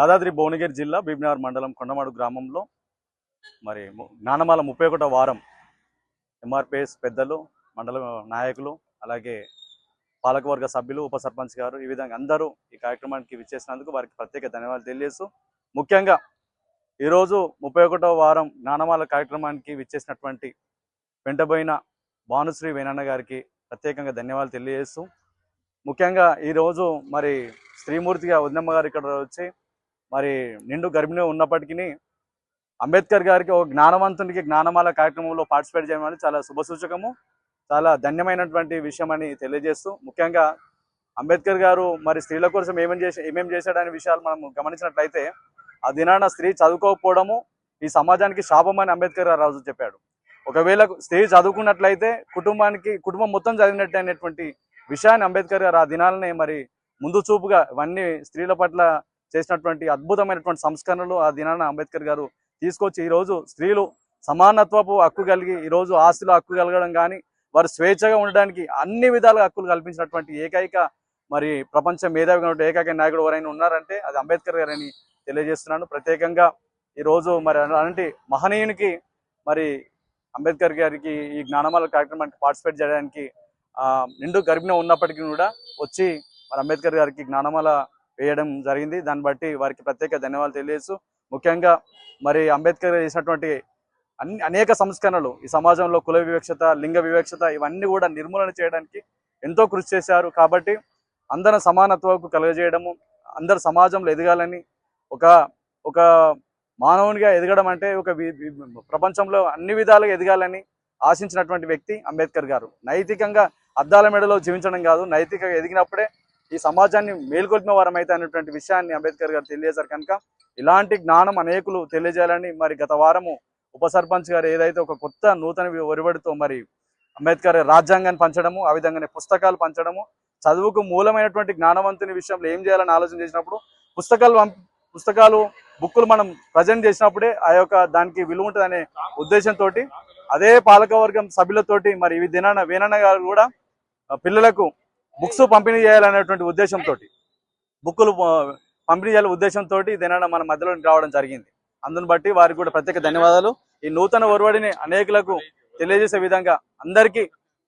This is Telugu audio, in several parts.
యాదాద్రి భువనగిరి జిల్లా బీబీనగర్ మండలం కొండమాడు గ్రామంలో మరి జ్ఞానమాల ముప్పై ఒకటో వారం ఎంఆర్పిఎస్ పెద్దలు మండల నాయకులు అలాగే పాలకవర్గ సభ్యులు ఉప సర్పంచ్ గారు ఈ విధంగా అందరూ ఈ కార్యక్రమానికి విచ్చేసినందుకు వారికి ప్రత్యేక ధన్యవాదాలు తెలియజేస్తూ ముఖ్యంగా ఈరోజు ముప్పై ఒకటో వారం జ్ఞానమాల కార్యక్రమానికి విచ్చేసినటువంటి వెంటబోయిన భానుశ్రీ వేణన్న గారికి ప్రత్యేకంగా ధన్యవాదాలు తెలియజేస్తూ ముఖ్యంగా ఈరోజు మరి శ్రీమూర్తిగా ఉద్దమ్మ గారు ఇక్కడ వచ్చి మరి నిండు గర్భిణి ఉన్నప్పటికీ అంబేద్కర్ గారికి ఒక జ్ఞానవంతునికి జ్ఞానమాల కార్యక్రమంలో పార్టిసిపేట్ చేయడం అనేది చాలా శుభసూచకము చాలా ధన్యమైనటువంటి విషయం అని తెలియజేస్తూ ముఖ్యంగా అంబేద్కర్ గారు మరి స్త్రీల కోసం ఏమేమి చేసి ఏమేమి చేశాడనే విషయాలు మనం గమనించినట్లయితే ఆ దినాన స్త్రీ చదువుకోకపోవడము ఈ సమాజానికి శాపం అని అంబేద్కర్ గారు రాజు చెప్పాడు. ఒకవేళ స్త్రీ చదువుకున్నట్లయితే కుటుంబానికి కుటుంబం మొత్తం చదివినట్టు అనేటువంటి విషయాన్ని అంబేద్కర్ గారు ఆ దినాలనే మరి ముందు చూపుగా ఇవన్నీ స్త్రీల పట్ల చేసినటువంటి అద్భుతమైనటువంటి సంస్కరణలు ఆ దినాన అంబేద్కర్ గారు తీసుకొచ్చి ఈరోజు స్త్రీలు సమానత్వపు హక్కు కలిగి ఈరోజు ఆస్తిలో హక్కు కలగడం కానీ వారు స్వేచ్ఛగా ఉండడానికి అన్ని విధాలుగా హక్కులు కల్పించినటువంటి ఏకైక మరి ప్రపంచ మేధావిగా ఏకైక నాయకుడు ఎవరైనా ఉన్నారంటే అది అంబేద్కర్ గారని తెలియజేస్తున్నాను. ప్రత్యేకంగా ఈరోజు మరి అలాంటి మహనీయునికి మరి అంబేద్కర్ గారికి ఈ జ్ఞానమాల కార్యక్రమానికి పార్టిసిపేట్ చేయడానికి ఆ, నిండు గర్భిణి ఉన్నప్పటికీ కూడా వచ్చి మరి అంబేద్కర్ గారికి జ్ఞానమాల వేయడం జరిగింది. దాన్ని బట్టి వారికి ప్రత్యేక ధన్యవాదాలు తెలియజేస్తూ ముఖ్యంగా మరి అంబేద్కర్ చేసినటువంటి అన్ని అనేక సంస్కరణలు ఈ సమాజంలో కుల వివక్షత లింగ వివక్షత ఇవన్నీ కూడా నిర్మూలన చేయడానికి ఎంతో కృషి చేశారు. కాబట్టి అందరం సమానత్వకు కలుగజేయడము అందరు సమాజంలో ఎదగాలని ఒక ఒక మానవునిగా ఎదగడం అంటే ఒక వి- ప్రపంచంలో అన్ని విధాలుగా ఎదగాలని ఆశించినటువంటి వ్యక్తి అంబేద్కర్ గారు. నైతికంగా అద్దాల మెడలో జీవించడం కాదు నైతికంగా ఎదిగినప్పుడే ఈ సమాజాన్ని మేల్కొల్పిన వారమైతే అనేటువంటి విషయాన్ని అంబేద్కర్ గారు తెలియజేశారు కనుక ఇలాంటి జ్ఞానం అనేకులు తెలియజేయాలని మరి గత వారము ఉప సర్పంచ్ గారు ఏదైతే ఒక కొత్త నూతన ఒరిబడితో మరి అంబేద్కర్ రాజ్యాంగాన్ని పంచడము ఆ విధంగానే పుస్తకాలు పంచడము చదువుకు మూలమైనటువంటి జ్ఞానవంతుని విషయంలో ఏం చేయాలని ఆలోచన చేసినప్పుడు పుస్తకాలు పుస్తకాలు బుక్కులు మనం ప్రజెంట్ చేసినప్పుడే ఆ యొక్క దానికి విలువ ఉంటుందనే ఉద్దేశంతో అదే పాలకవర్గం సభ్యులతోటి మరి ఇవి దినాన వేనన్న గారు కూడా పిల్లలకు బుక్స్ పంపిణీ చేయాలనేటువంటి ఉద్దేశంతో బుక్కులు పంపిణీ చేయాలనే ఉద్దేశంతో దినాన మన మధ్యలో రావడం జరిగింది. అందుని బట్టి వారికి కూడా ప్రత్యేక ధన్యవాదాలు. ఈ నూతన ఒరవడిని అనేకులకు తెలియజేసే విధంగా అందరికీ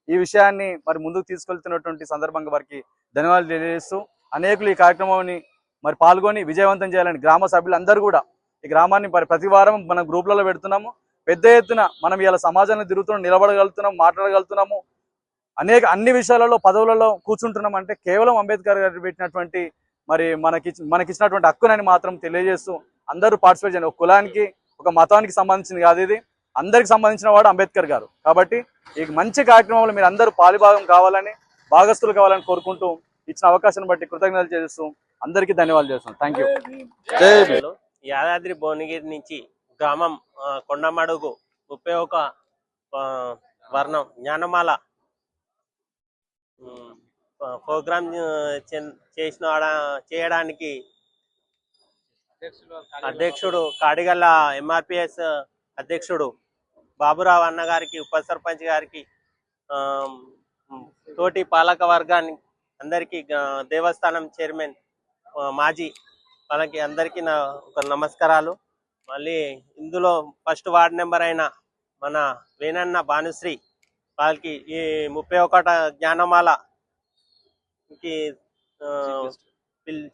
ఈ విషయాన్ని మరి ముందుకు తీసుకెళ్తున్నటువంటి సందర్భంగా వారికి ధన్యవాదాలు తెలియజేస్తూ అనేకులు ఈ కార్యక్రమాన్ని మరి పాల్గొని విజయవంతం చేయాలని గ్రామ సభ్యులందరూ కూడా ఈ గ్రామాన్ని మరి ప్రతి వారం మన గ్రూపులలో పెడుతున్నాము. పెద్ద ఎత్తున మనం ఇలా సమాజాన్ని తిరుగుతున్నాం నిలబడగలుగుతున్నాం మాట్లాడగలుగుతున్నాము. అనేక అన్ని విషయాలలో పదవులలో కూర్చుంటున్నాం అంటే కేవలం అంబేద్కర్ గారు పెట్టినటువంటి మరి మనకి మనకిచ్చినటువంటి హక్కునని మాత్రం తెలియజేస్తూ అందరూ పార్టిసిపేట్ చేయండి. ఒక కులానికి ఒక మతానికి సంబంధించింది కాదు ఇది. అందరికి సంబంధించిన వాడు అంబేద్కర్ గారు. కాబట్టి ఈ మంచి కార్యక్రమంలో మీరు అందరూ పాలిభాగం కావాలని భాగస్తులు కావాలని కోరుకుంటూ ఇచ్చిన అవకాశాన్ని బట్టి కృతజ్ఞతలు చేస్తూ అందరికీ ధన్యవాదాలు చేస్తున్నాను థ్యాంక్ యూ యాదాద్రి భువనగిరి నుంచి గ్రామం కొండమడుగు ముప్పై ఒక వర్ణం జ్ఞానమాల ప్రోగ్రామ్ చేసిన చేయడానికి అధ్యక్షుడు కాడిగల్ల ఎంఆర్పిఎస్ అధ్యక్షుడు బాబురావు అన్న గారికి ఉప సర్పంచ్ గారికి తోటి పాలక వర్గానికి అందరికీ దేవస్థానం చైర్మన్ మాజీ వాళ్ళకి అందరికీ నా ఒక నమస్కారాలు. మళ్ళీ ఇందులో ఫస్ట్ వార్డ్ నెంబర్ అయిన మన వేనన్న భానుశ్రీ వాళ్ళకి ఈ ముప్పై ఒకట జ్ఞానమాల కి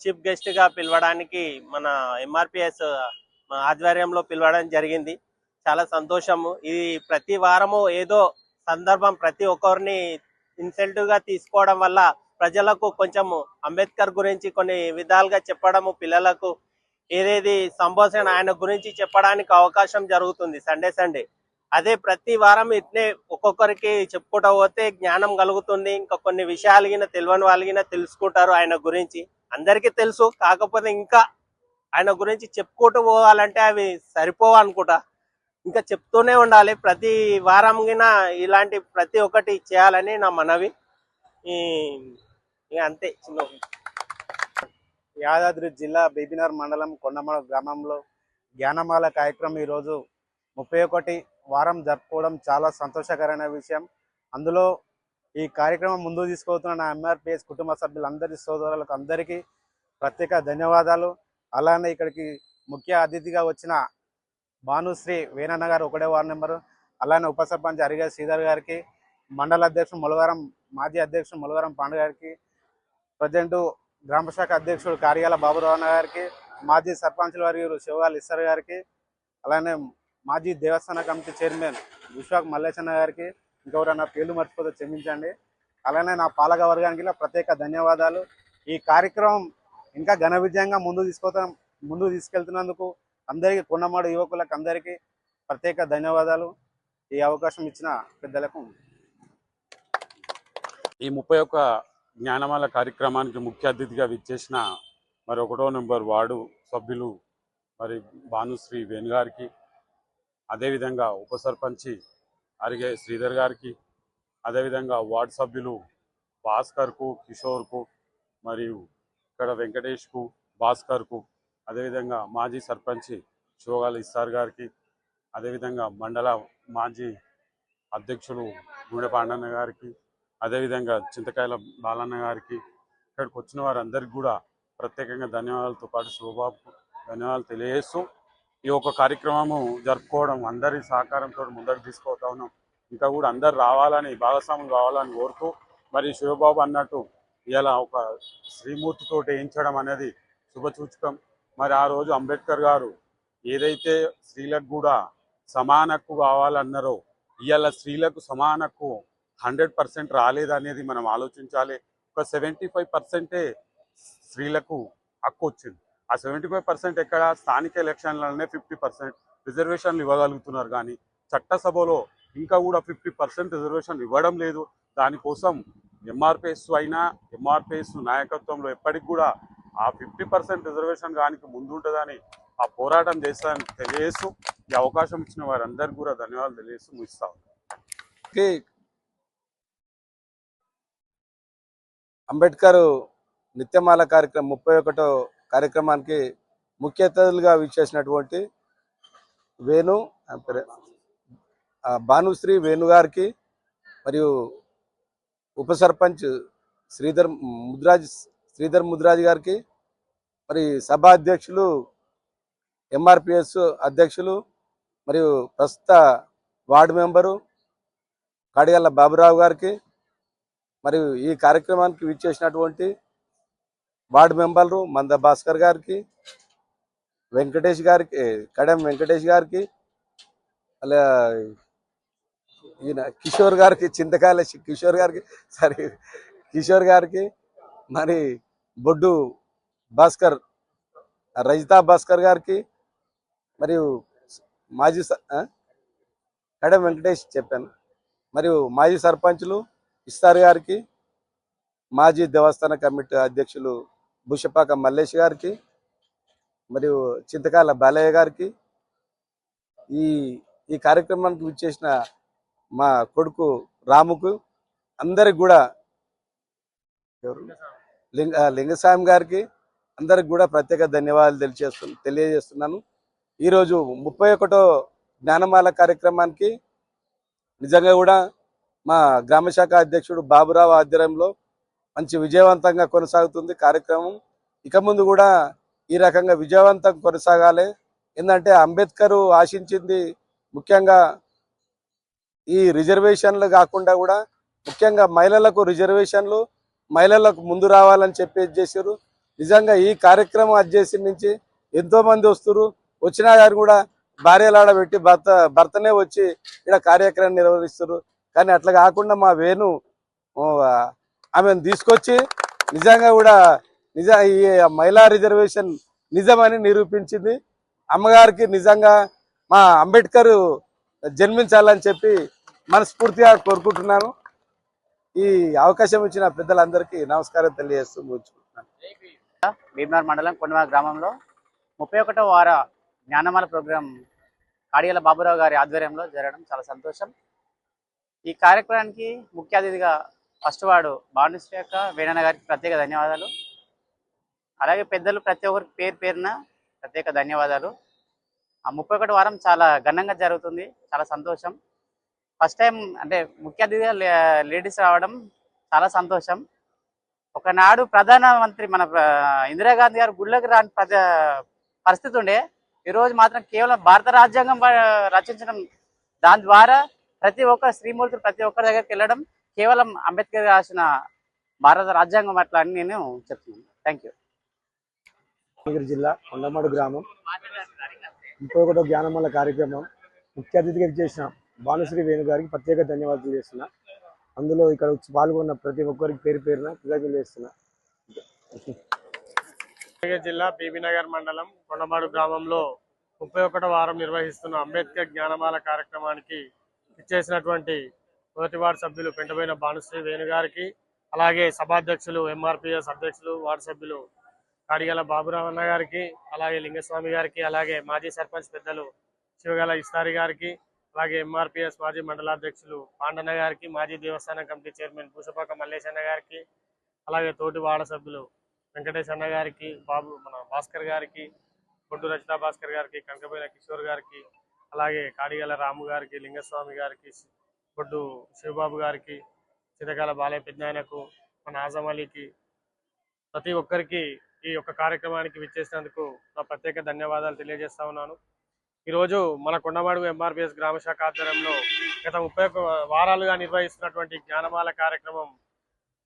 చీఫ్ గెస్ట్గా పిలవడానికి మన ఎంఆర్పిఎస్ ఆధ్వర్యంలో పిలవడం జరిగింది. చాలా సంతోషము. ఇది ప్రతి వారము ఏదో సందర్భం ప్రతి ఒక్కరిని ఇన్సెంటివ్గా తీసుకోవడం వల్ల ప్రజలకు కొంచెం అంబేద్కర్ గురించి కొన్ని విధాలుగా చెప్పడము పిల్లలకు ఏదేది సంభోషణ ఆయన గురించి చెప్పడానికి అవకాశం జరుగుతుంది. Sunday Sunday. అదే ప్రతి వారం ఇట్నే ఒక్కొక్కరికి చెప్పుకుంటూ పోతే జ్ఞానం కలుగుతుంది. ఇంకా కొన్ని విషయాలు గిన తెలియని వాళ్ళు తెలుసుకుంటారు ఆయన గురించి. అందరికీ తెలుసు. కాకపోతే ఇంకా ఆయన గురించి చెప్పుకుంటూ పోవాలంటే అవి సరిపోవు అనుకుంటా. ఇంకా చెప్తూనే ఉండాలి. ప్రతి వారం గిన ఇలాంటి ప్రతి ఒక్కటి చేయాలని నా మనవి. ఈ అంతే. చిన్న యాదాద్రి జిల్లా బీబీనగర్ మండలం కొండమల గ్రామంలో జ్ఞానమాల కార్యక్రమం ఈరోజు ముప్పై ఒకటి వారం జరుపుకోవడం చాలా సంతోషకరమైన విషయం. అందులో ఈ కార్యక్రమం ముందుకు తీసుకుపోతున్న నా ఎంఆర్పిఎస్ కుటుంబ సభ్యులందరి సోదరులకు అందరికీ ప్రత్యేక ధన్యవాదాలు. అలానే ఇక్కడికి ముఖ్య అతిథిగా వచ్చిన భానుశ్రీ వేణన్న గారు ఒకటే వార్డు నెంబరు అలానే ఉప సర్పంచ్ అరిగా శ్రీధర్ గారికి మండల అధ్యక్షుడు ములవరం మాజీ అధ్యక్షుడు ములవరం పాండు గారికి ప్రజెంట్ గ్రామశాఖ అధ్యక్షుడు కార్యాల బాబురావు గారికి మాజీ సర్పంచుల వారి శివగాల్ ఇస్సర్ గారికి అలానే మాజీ దేవస్థాన కమిటీ చైర్మన్ విశ్వాక్ మల్లేశన్న గారికి ఇంకెవరైనా పేర్లు మర్చిపోతే క్షమించండి. అలానే నా పాలక వర్గానికి ప్రత్యేక ధన్యవాదాలు. ఈ కార్యక్రమం ఇంకా ఘన విజయంగా ముందు తీసుకుపోతాం ముందు తీసుకెళ్తున్నందుకు అందరికీ కొండమాడు యువకులకు అందరికీ ప్రత్యేక ధన్యవాదాలు. ఈ అవకాశం ఇచ్చిన పెద్దలకు ఈ ముప్పై ఒక్క జ్ఞానమాల కార్యక్రమానికి ముఖ్య అతిథిగా విచ్చేసిన మరి ఒకటో నెంబర్ వార్డు సభ్యులు మరి భానుశ్రీ వేణుగారికి అదేవిధంగా ఉప సర్పంచి అరిగే శ్రీధర్ గారికి అదేవిధంగా వార్డు సభ్యులు భాస్కర్కు కిషోర్కు మరియు ఇక్కడ వెంకటేష్కు భాస్కర్కు అదేవిధంగా మాజీ సర్పంచి శివగాలి ఇస్సార్ గారికి అదేవిధంగా మండల మాజీ అధ్యక్షులు గుండె పాండన్న గారికి అదేవిధంగా చింతకాయల బాలన్న గారికి ఇక్కడికి వచ్చిన వారందరికీ కూడా ప్రత్యేకంగా ధన్యవాదాలతో పాటు శివబాబుకు ధన్యవాదాలు తెలియజేస్తూ ఈ యొక్క కార్యక్రమము జరుపుకోవడం అందరి సహకారంతో ముందరకు తీసుకుపోతా ఉన్నాం. ఇంకా కూడా అందరు రావాలని భాగస్వాములు కావాలని కోరుతూ మరి శివబాబు అన్నట్టు ఇలా ఒక శ్రీమూర్తితో వేయించడం అనేది శుభసూచకం. మరి ఆ రోజు అంబేద్కర్ గారు ఏదైతే స్త్రీలకు కూడా సమాన హక్కు కావాలన్నారో ఇవాళ స్త్రీలకు సమాన హక్కు హండ్రెడ్ పర్సెంట్ రాలేదనేది మనం ఆలోచించాలి. ఒక సెవెంటీ ఫైవ్ పర్సెంటే స్త్రీలకు హక్కు వచ్చింది. ఆ సెవెంటీ ఫైవ్ పర్సెంట్ ఎక్కడ స్థానిక ఎలక్షన్లలోనే ఫిఫ్టీ పర్సెంట్ రిజర్వేషన్లు ఇవ్వగలుగుతున్నారు కానీ చట్టసభలో ఇంకా కూడా ఫిఫ్టీ పర్సెంట్ రిజర్వేషన్ ఇవ్వడం లేదు. దానికోసం ఎంఆర్పిఎస్ అయినా ఎంఆర్పిఎస్ నాయకత్వంలో ఎప్పటికి కూడా ఆ ఫిఫ్టీ పర్సెంట్ రిజర్వేషన్ కానీ ముందుంటుందని ఆ పోరాటం చేస్తానని తెలియజేస్తూ ఈ అవకాశం ఇచ్చిన వారందరికీ కూడా ధన్యవాదాలు తెలియజేస్తూ ముగిస్తా అంబేద్కర్ నిత్యమాల కార్యక్రమం ముప్పై ఒకటో కార్యక్రమానికి ముఖ్య అతిథులుగా విచ్చేసినటువంటి వేణు భానుశ్రీ వేణు గారికి మరియు ఉప సర్పంచ్ శ్రీధర్ ముద్రాజ్ శ్రీధర్ ముద్రాజ్ గారికి మరి సభ అధ్యక్షులు ఎంఆర్పిఎస్ అధ్యక్షులు మరియు ప్రస్తుత వార్డు మెంబరు కాడిగల్ల బాబురావు గారికి మరియు ఈ కార్యక్రమానికి విచ్చేసినటువంటి వార్డు మెంబర్లు మంద భాస్కర్ గారికి వెంకటేష్ గారికి కడెం వెంకటేష్ గారికి అలా ఈయన కిషోర్ గారికి చింతకాయల కిషోర్ గారికి సారీ కిషోర్ గారికి మరి బొడ్డు భాస్కర్ రజితా భాస్కర్ గారికి మరియు మాజీ స- కడెం వెంకటేష్ చెప్పాను. మరియు మాజీ సర్పంచులు ఇస్తార్ గారికి మాజీ దేవస్థాన కమిటీ అధ్యక్షులు బుషపాక మల్లేష్ గారికి మరియు చింతకాల బాలయ్య గారికి ఈ ఈ కార్యక్రమానికి విచ్చేసిన మా కొడుకు రాముకు అందరికి కూడా ఎవరు? లింగ లింగస్వామి గారికి అందరికి కూడా ప్రత్యేక ధన్యవాదాలు తెలియజేస్తు తెలియజేస్తున్నాను. ఈరోజు ముప్పై ఒకటో జ్ఞానమాల కార్యక్రమానికి నిజంగా కూడా మా గ్రామ శాఖ అధ్యక్షుడు బాబురావు ఆధ్వర్యంలో మంచి విజయవంతంగా కొనసాగుతుంది కార్యక్రమం. ఇక ముందు కూడా ఈ రకంగా విజయవంతం కొనసాగాలి. ఏంటంటే అంబేద్కర్ ఆశించింది ముఖ్యంగా ఈ రిజర్వేషన్లు కాకుండా కూడా ముఖ్యంగా మహిళలకు రిజర్వేషన్లు మహిళలకు ముందు రావాలని చెప్పి చేశారు నిజంగా ఈ కార్యక్రమం అధ్యక్షుడి నుంచి ఎంతో మంది వస్తారు వచ్చినా గారు కూడా భార్యలాడ పెట్టి భర్త భర్తనే వచ్చి ఇక్కడ కార్యక్రమం నిర్వహిస్తారు కానీ అట్లా కాకుండా మా వేణు ఆమెను తీసుకొచ్చి నిజంగా కూడా నిజ ఈ మహిళా రిజర్వేషన్ నిజమని నిరూపించింది. అమ్మగారికి నిజంగా మా అంబేద్కర్ జన్మించాలని చెప్పి మనస్ఫూర్తిగా కోరుకుంటున్నాను. ఈ అవకాశం ఇచ్చిన పెద్దలందరికీ నమస్కారం తెలియజేస్తూ ముగించుకుంటున్నాను. భీమనార్ మండలం కొండమాల గ్రామంలో ముప్పై ఒకటో వార జ్ఞానమాల ప్రోగ్రాం కాడియల బాబురావు గారి ఆధ్వర్యంలో జరగడం చాలా సంతోషం. ఈ కార్యక్రమానికి ముఖ్య అతిథిగా ఫస్ట్ వాడు భానుశ్రీ యొక్క వేణన్న గారికి ప్రత్యేక ధన్యవాదాలు. అలాగే పెద్దలు ప్రతి ఒక్కరికి పేరు పేరున ప్రత్యేక ధన్యవాదాలు. ఆ ముప్పై ఒకటి వారం చాలా ఘనంగా జరుగుతుంది చాలా సంతోషం. ఫస్ట్ టైం అంటే ముఖ్య అతిథిగా లేడీస్ రావడం చాలా సంతోషం. ఒకనాడు ప్రధానమంత్రి మన ఇందిరాగాంధీ గారు గుళ్ళకి రాని ప్రజ పరిస్థితి ఉండే. ఈరోజు మాత్రం కేవలం భారత రాజ్యాంగం రచించడం దాని ద్వారా ప్రతి ఒక్క శ్రీమూర్తులు ప్రతి ఒక్కరి దగ్గరికి వెళ్ళడం కేవలం అంబేద్కర్ రాసిన భారత రాజ్యాంగం అట్లా అని నేను చెప్తున్నాను. థ్యాంక్ యూ మంగళగిరి జిల్లా కొండమాడు గ్రామం. ముప్పై ఒకటో జ్ఞానమాల కార్యక్రమం. ముఖ్య అతిథిగా చేసిన భానుశ్రీ వేణు గారికి ప్రత్యేక ధన్యవాదాలు చేస్తున్నా అందులో ఇక్కడ వచ్చి పాల్గొన్న ప్రతి ఒక్కరికి పేరు పేరున కృతజ్ఞతలు చేస్తున్నా మంగళగిరి జిల్లా బీబీనగర్ మండలం కొండమాడు గ్రామంలో ముప్పై ఒకటో వారం నిర్వహిస్తున్న అంబేద్కర్ జ్ఞానమాల కార్యక్రమానికి ఇచ్చేసినటువంటి మొదటి వార్డు సభ్యులు పెంటబోయిన భానుశ్రీ వేణు గారికి అలాగే సభాధ్యక్షులు ఎంఆర్పిఎస్ అధ్యక్షులు వార్డు సభ్యులు కాడిగల బాబురామన్న గారికి అలాగే లింగస్వామి గారికి అలాగే మాజీ సర్పంచ్ పెద్దలు శివగల ఇస్తారి గారికి అలాగే ఎంఆర్పిఎస్ మాజీ మండలాధ్యక్షులు పాండన్న గారికి మాజీ దేవస్థానం కమిటీ చైర్మన్ పూసపాక మల్లేశన్న గారికి అలాగే తోటి వార్డ సభ్యులు వెంకటేష్ అన్న గారికి బాబు మన భాస్కర్ గారికి బొడ్డు రచితా భాస్కర్ గారికి కనకబైన కిషోర్ గారికి అలాగే కాడిగల రాము గారికి లింగస్వామి గారికి బొడ్డు శివబాబు గారికి చిరకాల బాలయ్య పెద్దనాయనకు మన ఆజం అలీకి ప్రతి ఒక్కరికి ఈ యొక్క కార్యక్రమానికి విచ్చేసినందుకు నా ప్రత్యేక ధన్యవాదాలు తెలియజేస్తా ఉన్నాను. ఈరోజు మన కొండమాడుగు ఎంఆర్బిఎస్ గ్రామ శాఖ ఆధ్వర్యంలో గత ముప్పై వారాలుగా నిర్వహిస్తున్నటువంటి జ్ఞానమాల కార్యక్రమం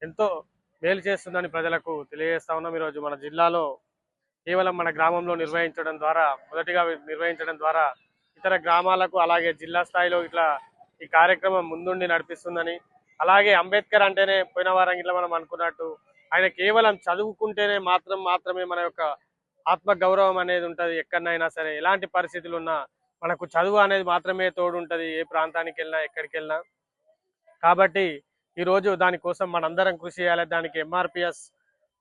ఎంతో మేలు చేస్తుందని ప్రజలకు తెలియజేస్తా ఉన్నాం. ఈరోజు మన జిల్లాలో కేవలం మన గ్రామంలో నిర్వహించడం ద్వారా మొదటిగా నిర్వహించడం ద్వారా ఇతర గ్రామాలకు అలాగే జిల్లా స్థాయిలో ఇట్లా ఈ కార్యక్రమం ముందుండి నడిపిస్తుందని. అలాగే అంబేద్కర్ అంటేనే పోయిన వారం ఇట్లా మనం అనుకున్నట్టు ఆయన కేవలం చదువుకుంటేనే మాత్రం మాత్రమే మన యొక్క ఆత్మ గౌరవం అనేది ఉంటుంది ఎక్కడనైనా సరే. ఎలాంటి పరిస్థితులు ఉన్నా మనకు చదువు అనేది మాత్రమే తోడు ఉంటుంది ఏ ప్రాంతానికి వెళ్ళినా ఎక్కడికి వెళ్ళినా కాబట్టి ఈరోజు దానికోసం మనందరం కృషి చేయాలి. దానికి ఎంఆర్పిఎస్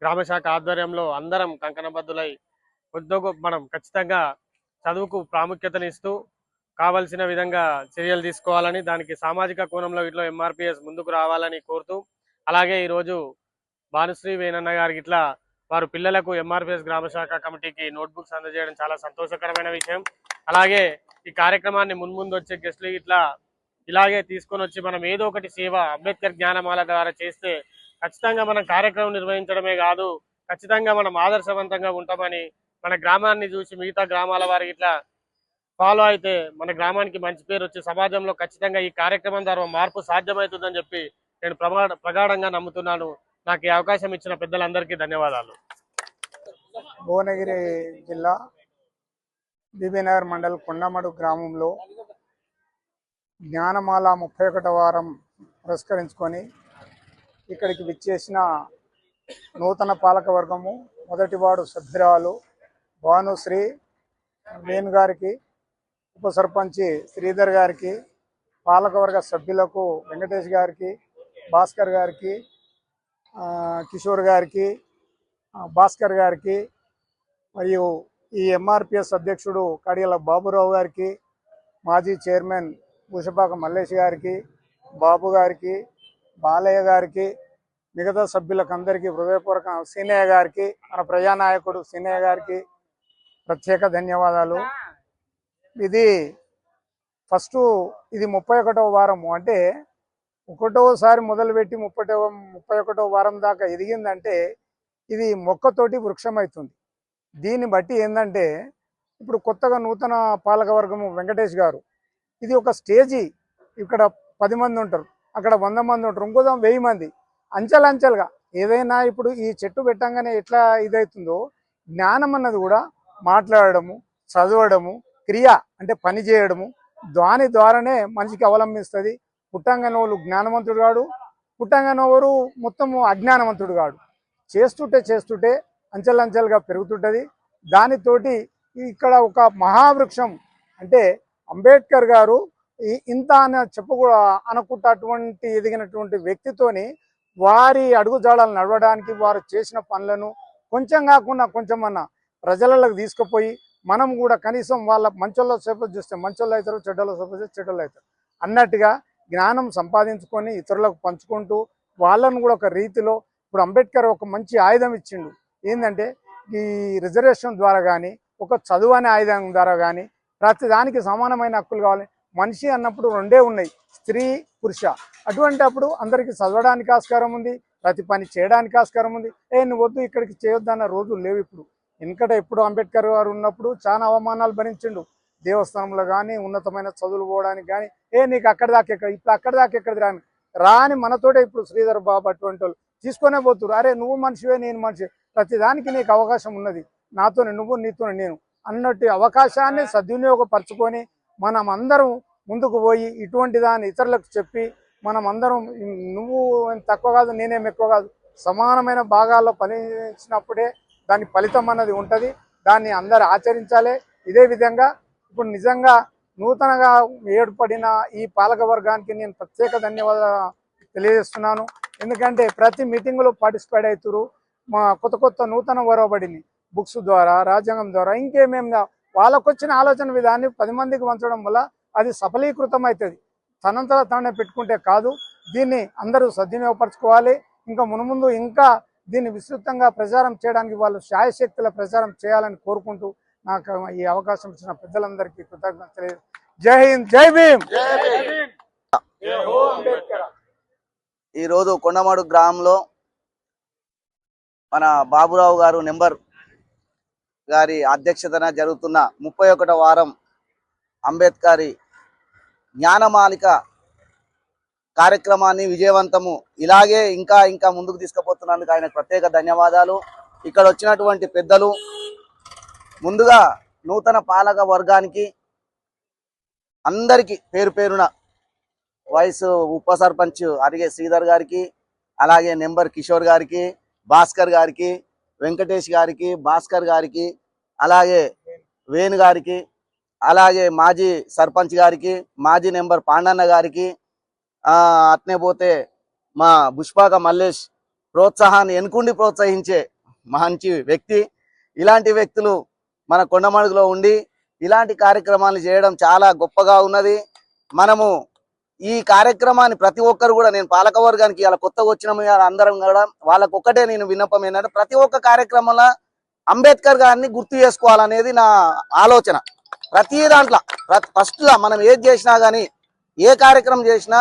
గ్రామశాఖ ఆధ్వర్యంలో అందరం కంకణబద్ధులై ఉద్యోగ మనం ఖచ్చితంగా చదువుకు ప్రాముఖ్యతనిస్తూ కావలసిన విధంగా చర్యలు తీసుకోవాలని దానికి సామాజిక కోణంలో ఇట్లా ఎంఆర్పిఎస్ ముందుకు రావాలని కోరుతూ అలాగే ఈరోజు భానుశ్రీ వేణన్న గారికి ఇట్లా వారు పిల్లలకు ఎంఆర్పిఎస్ గ్రామశాఖ కమిటీకి నోట్బుక్స్ అందజేయడం చాలా సంతోషకరమైన విషయం. అలాగే ఈ కార్యక్రమాన్ని మున్ముందు వచ్చే గెస్టులు ఇట్లా ఇలాగే తీసుకొని వచ్చి మనం ఏదో ఒకటి సేవ అంబేద్కర్ జ్ఞానమాల ద్వారా చేస్తే ఖచ్చితంగా మనం కార్యక్రమం నిర్వహించడమే కాదు ఖచ్చితంగా మనం ఆదర్శవంతంగా ఉంటామని మన గ్రామాన్ని చూసి మిగతా గ్రామాల వారికి ఇట్లా ఫాలో అయితే మన గ్రామానికి మంచి పేరు వచ్చి సమాజంలో ఖచ్చితంగా ఈ కార్యక్రమం ద్వారా మార్పు సాధ్యమవుతుందని చెప్పి నేను ప్రగాఢంగా నమ్ముతున్నాను. నాకు ఈ అవకాశం ఇచ్చిన పెద్దలందరికీ ధన్యవాదాలు. భువనగిరి జిల్లా బీబీనగర్ మండల్ కొండమడు గ్రామంలో జ్ఞానమాల ముప్పై ఒకటో వారం పురస్కరించుకొని ఇక్కడికి విచ్చేసిన నూతన పాలకవర్గము మొదటివాడు సభ్యురాలు భానుశ్రీ వేణు గారికి ఉప సర్పంచి శ్రీధర్ గారికి పాలకవర్గ సభ్యులకు వెంకటేష్ గారికి భాస్కర్ గారికి కిషోర్ గారికి భాస్కర్ గారికి మరియు ఈ ఎంఆర్పిఎస్ అధ్యక్షుడు కడియల బాబురావు గారికి మాజీ చైర్మన్ భూషపాక మల్లేష్ గారికి బాబు గారికి బాలయ్య గారికి మిగతా సభ్యులకు అందరికీ హృదయపూర్వక సీనయ్య గారికి మన ప్రజానాయకుడు సీనయ్య గారికి ప్రత్యేక ధన్యవాదాలు. ఇది ఫస్ట్ ఇది ముప్పై ఒకటవ వారము. అంటే ఒకటోసారి మొదలుపెట్టి ముప్పటో ముప్పై ఒకటో వారం దాకా ఎదిగిందంటే ఇది మొక్కతోటి వృక్షమవుతుంది దీన్ని బట్టి ఏంటంటే ఇప్పుడు కొత్తగా నూతన పాలకవర్గము వెంకటేష్ గారు. ఇది ఒక స్టేజీ. ఇక్కడ పది మంది ఉంటారు. అక్కడ వంద మంది ఉంటారు. ఇంకోదాం వెయ్యి మంది. అంచెలంచెలుగా ఏదైనా ఇప్పుడు ఈ చెట్టు పెట్టంగానే ఎట్లా ఇదవుతుందో జ్ఞానం అన్నది కూడా మాట్లాడడము చదవడము క్రియ అంటే పని చేయడము. దాని ద్వారానే మనిషికి అవలంబిస్తుంది. పుట్టంగనోళ్ళు జ్ఞానవంతుడు కాడు. పుట్టంగనోవరు మొత్తము అజ్ఞానవంతుడు కాడు. చేస్తుంటే చేస్తుంటే అంచెలంచెలుగా పెరుగుతుంటుంది. దానితోటి ఇక్కడ ఒక మహావృక్షం అంటే అంబేద్కర్ గారు ఇంత అని చెప్పకూ అనుకుంటటువంటి ఎదిగినటువంటి వ్యక్తితోని వారి అడుగుజాడలు నడవడానికి వారు చేసిన పనులను కొంచెం కాకుండా కొంచెమన్నా ప్రజలకు తీసుకుపోయి మనం కూడా కనీసం వాళ్ళ మంచోళ్ళ సపోజ్ చూస్తే మంచోళ్ళు అవుతారు చెడ్డోళ్ళ సపోజ్ చేస్తే చెడ్డోళ్ళు అవుతారు. అన్నట్టుగా జ్ఞానం సంపాదించుకొని ఇతరులకు పంచుకుంటూ వాళ్ళను కూడా ఒక రీతిలో ఇప్పుడు అంబేద్కర్ ఒక మంచి ఆయుధం ఇచ్చిండు. ఏంటంటే ఈ రిజర్వేషన్ ద్వారా కానీ ఒక చదువు అనే ఆయుధం ద్వారా కానీ ప్రతి దానికి సమానమైన హక్కులు కావాలి. మనిషి అన్నప్పుడు రెండే ఉన్నాయి స్త్రీ పురుష. అటువంటి అప్పుడు అందరికీ చదవడానికి ఆస్కారం ఉంది ప్రతి పని చేయడానికి ఆస్కారం ఉంది. ఏ నువ్వు వద్దు ఇక్కడికి చేయొద్దన్న రోజులు లేవు ఇప్పుడు. ఎందుకంటే ఎప్పుడు అంబేద్కర్ గారు ఉన్నప్పుడు చాలా అవమానాలు భరించిండు. దేవస్థానంలో కానీ ఉన్నతమైన చదువులు పోవడానికి కానీ ఏ నీకు అక్కడి దాకా ఎక్కడ ఇప్పుడు అక్కడి దాకా ఎక్కడిది రాని రాని మనతోటే ఇప్పుడు శ్రీధర్ బాబు అటువంటి వాళ్ళు తీసుకొనే పోతున్నారు అరే నువ్వు మనిషివే నేను మనిషి. ప్రతిదానికి నీకు అవకాశం ఉన్నది. నాతోనే నువ్వు నీతోనే నేను అన్నట్టు అవకాశాన్ని సద్వినియోగపరచుకొని మనం అందరం ముందుకు పోయి ఇటువంటి దాన్ని ఇతరులకు చెప్పి మనం అందరం నువ్వు తక్కువ కాదు నేనేం ఎక్కువ కాదు సమానమైన భాగాల్లో పనిచినప్పుడే దాని ఫలితం అన్నది ఉంటుంది. దాన్ని అందరు ఆచరించాలి. ఇదే విధంగా ఇప్పుడు నిజంగా నూతనగా ఏర్పడిన ఈ పాలక వర్గానికి నేను ప్రత్యేక ధన్యవాదాలు తెలియజేస్తున్నాను. ఎందుకంటే ప్రతి మీటింగ్లో పార్టిసిపేట్ అవుతారు. మా కొత్త కొత్త నూతన వరవబడిని బుక్స్ ద్వారా రాజ్యాంగం ద్వారా ఇంకేమేమి వాళ్ళకు వచ్చిన ఆలోచన విధాన్ని పది మందికి పంచడం వల్ల అది సఫలీకృతం అవుతుంది. తనంతట తానే పెట్టుకుంటే కాదు. దీన్ని అందరూ సద్వినియోగపరచుకోవాలి. ఇంకా మునుముందు ఇంకా దీన్ని విస్తృతంగా ప్రచారం చేయడానికి వాళ్ళు శాయశక్తుల ప్రచారం చేయాలని కోరుకుంటూ నాకు ఈ అవకాశం ఇచ్చిన పెద్దలందరికీ కృతజ్ఞతలు జై హింద్ జై భీమ్! ఈరోజు కొండమాడు గ్రామంలో మన బాబురావు గారు నెంబర్ గారి అధ్యక్షతన జరుగుతున్న ముప్పై ఒకటో వారం అంబేద్కరి జ్ఞానమాలిక కార్యక్రమాన్ని విజయవంతము. ఇలాగే ఇంకా ఇంకా ముందుకు తీసుకుపోతున్నందుకు ఆయన ప్రత్యేక ధన్యవాదాలు. ఇక్కడ వచ్చినటువంటి పెద్దలు ముందుగా నూతన పాలక వర్గానికి అందరికీ పేరు పేరున వైస్ ఉప సర్పంచ్ అరిగే శ్రీధర్ గారికి అలాగే నెంబర్ కిషోర్ గారికి భాస్కర్ గారికి వెంకటేష్ గారికి భాస్కర్ గారికి అలాగే వేణు గారికి అలాగే మాజీ సర్పంచ్ గారికి మాజీ నెంబర్ పాండన్న గారికి అట్నే పోతే మా పుష్పాక మల్లేష్ ప్రోత్సాహాన్ని ఎన్కుండి ప్రోత్సహించే మంచి వ్యక్తి. ఇలాంటి వ్యక్తులు మన కొండమడుగులో ఉండి ఇలాంటి కార్యక్రమాలు చేయడం చాలా గొప్పగా ఉన్నది. మనము ఈ కార్యక్రమాన్ని ప్రతి ఒక్కరు కూడా నేను పాలక వర్గానికి ఇలా కొత్తగా వచ్చిన అందరం కూడా. వాళ్ళకు ఒక్కటే నేను విన్నపం ఏంటంటే ప్రతి ఒక్క కార్యక్రమంలో అంబేద్కర్ గారిని గుర్తు చేసుకోవాలనేది నా ఆలోచన. ప్రతి దాంట్లో ఫస్ట్ మనం ఏది చేసినా కానీ ఏ కార్యక్రమం చేసినా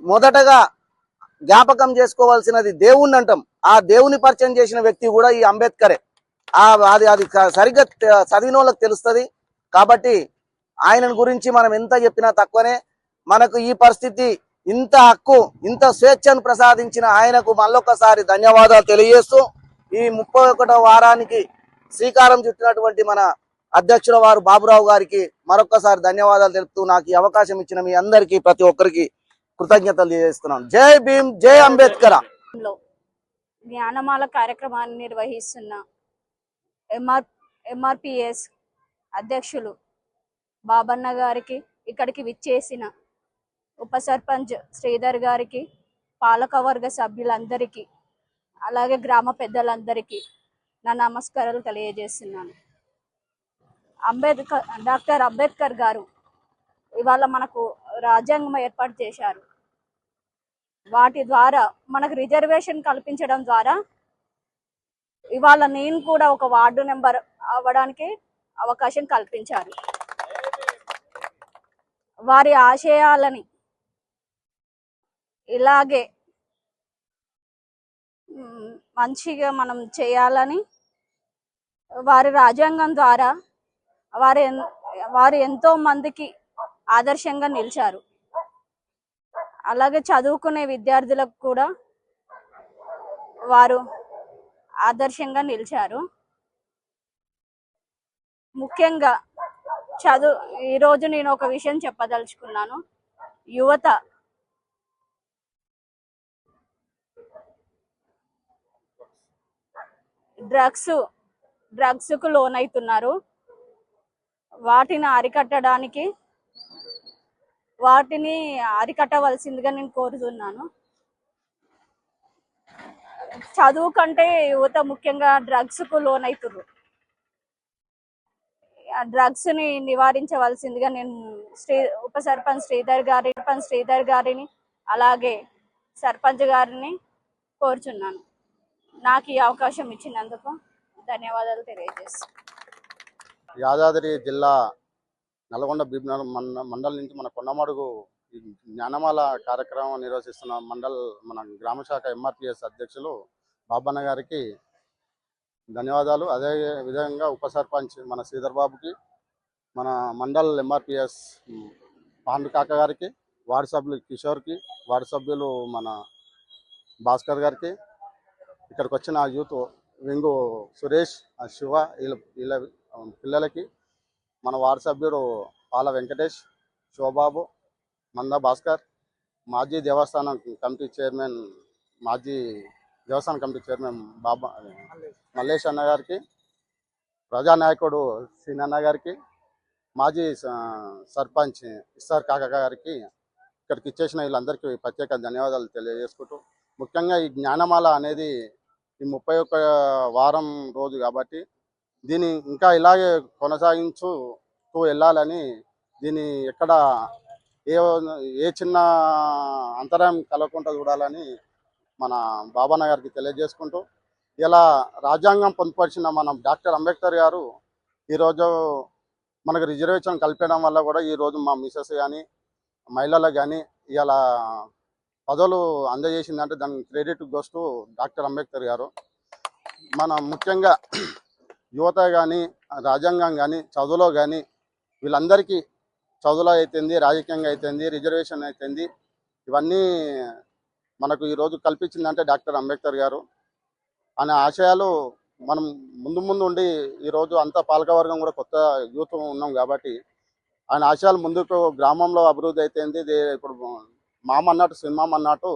మొదటగా జ్ఞాపకం చేసుకోవాల్సినది దేవుణ్ణి అంటాం. ఆ దేవుని పరిచయం చేసిన వ్యక్తి కూడా ఈ అంబేద్కరే. అది అది సరిగ్గా చదివిన వాళ్ళకి తెలుస్తుంది. కాబట్టి ఆయన గురించి మనం ఎంత చెప్పినా తక్కువనే. మనకు ఈ పరిస్థితి ఇంత హక్కు ఇంత స్వేచ్ఛను ప్రసాదించిన ఆయనకు మళ్ళొకసారి ధన్యవాదాలు తెలియజేస్తూ ఈ ముప్పై ఒకటో వారానికి శ్రీకారం చుట్టినటువంటి మన అధ్యక్షుల వారు బాబురావు గారికి మరొకసారి ధన్యవాదాలు తెలుపుతూ నాకు ఈ అవకాశం ఇచ్చిన మీ అందరికీ ప్రతి ఒక్కరికి కృతజ్ఞతలు తెలియజేస్తున్నాను. జై భీమ్ జై అంబేద్కర్. లో జ్ఞానమాల కార్యక్రమాన్ని నిర్వహిస్తున్న ఎంఆర్ ఎంఆర్పిఎస్ అధ్యక్షులు బాబన్న గారికి ఇక్కడికి విచ్చేసిన ఉప సర్పంచ్ శ్రీధర్ గారికి పాలకవర్గ సభ్యులందరికీ అలాగే గ్రామ పెద్దలందరికీ నా నమస్కారాలు తెలియజేస్తున్నాను. అంబేద్కర్ డాక్టర్ అంబేద్కర్ గారు ఇవాళ మనకు రాజ్యాంగం ఏర్పాటు చేశారు. వాటి ద్వారా మనకు రిజర్వేషన్ కల్పించడం ద్వారా ఇవాళ నేను కూడా ఒక వార్డు నెంబర్ అవ్వడానికి అవకాశం కల్పించారు. వారి ఆశయాలని ఇలాగే మంచిగా మనం చేయాలని వారి రాజ్యాంగం ద్వారా వారి వారు ఎంతో మందికి ఆదర్శంగా నిలిచారు. అలాగే చదువుకునే విద్యార్థులకు కూడా వారు ఆదర్శంగా నిలిచారు. ముఖ్యంగా చదువు ఈరోజు నేను ఒక విషయం చెప్పదలుచుకున్నాను. యువత డ్రగ్స్ డ్రగ్స్కు లోనవుతున్నారు. వాటిని అరికట్టడానికి వాటిని అరికట్టవలసిందిగా నేను కోరుతున్నాను. చదువు కంటే యువత ముఖ్యంగా డ్రగ్స్కు లోనవుతుర్రు డ్రగ్స్ని డ్రగ్స్ని నివారించవలసిందిగా నేను శ్రీ ఉప సర్పంచ్ శ్రీధర్ గారి సర్పంచ్ శ్రీధర్ గారిని అలాగే సర్పంచ్ గారిని కోరుచున్నాను. నాకు ఈ అవకాశం ఇచ్చినందుకు ధన్యవాదాలు తెలియజేస్తాను యాదాద్రి జిల్లా నల్గొండ భీమవరం మండ నుంచి మన కొండమడుగు ఈ జ్ఞానమాల కార్యక్రమం నిర్వహిస్తున్న మండల్ మన గ్రామ శాఖ ఎంఆర్పిఎస్ అధ్యక్షులు బాబన్న గారికి ధన్యవాదాలు. అదే విధంగా ఉప సర్పంచ్ మన శ్రీధర్ బాబుకి మన మండల్ ఎంఆర్పిఎస్ పాండు కాక గారికి వార్డు సభ్యులు కిషోర్కి వార్డు సభ్యులు మన భాస్కర్ గారికి ఇక్కడికి వచ్చిన యూత్ వెంగు సురేష్ శివ వీళ్ళ వీళ్ళ పిల్లలకి మన వార్డు సభ్యుడు పాల వెంకటేష్ శోబాబు మంద భాస్కర్ మాజీ దేవస్థానం కమిటీ చైర్మన్ మాజీ దేవస్థానం కమిటీ చైర్మన్ బాబా మల్లేష్ అన్న గారికి ప్రజానాయకుడు సీనన్న గారికి మాజీ సర్పంచ్ ఇస్సార్ కాక గారికి ఇక్కడికి ఇచ్చేసిన వీళ్ళందరికీ ప్రత్యేక ధన్యవాదాలు తెలియజేసుకుంటూ ముఖ్యంగా ఈ జ్ఞానమాల అనేది ఈ ముప్పై వారం రోజు కాబట్టి దీన్ని ఇంకా ఇలాగే కొనసాగించుతూ వెళ్ళాలని దీన్ని ఎక్కడ ఏ ఏ చిన్న అంతరాయం కలగకుండా చూడాలని మన బాబాన్న గారికి తెలియజేసుకుంటూ ఇలా రాజ్యాంగం పొందుపరిచిన మన డాక్టర్ అంబేద్కర్ గారు ఈరోజు మనకు రిజర్వేషన్ కల్పించడం వల్ల కూడా ఈరోజు మా మిసెస్ కానీ మహిళలకు కానీ ఇలా పదవులు అందజేసిందంటే దానికి క్రెడిట్ గోస్ డాక్టర్ అంబేద్కర్ గారు. మన ముఖ్యంగా యువత కానీ రాజ్యాంగం కానీ చదువులో కానీ వీళ్ళందరికీ చదువులో అయితేంది రాజకీయంగా అయితేంది రిజర్వేషన్ అయితేంది ఇవన్నీ మనకు ఈరోజు కల్పించిందంటే డాక్టర్ అంబేద్కర్ గారు. అనే ఆశయాలు మనం ముందు ముందు ఉండి ఈరోజు అంతా పాలకవర్గం కూడా కొత్త యూత్ ఉన్నాం కాబట్టి ఆయన ఆశయాలు ముందుకు గ్రామంలో అభివృద్ధి అయితేంది ఇప్పుడు మామ అన్నట్టు సినిమా అన్నట్టు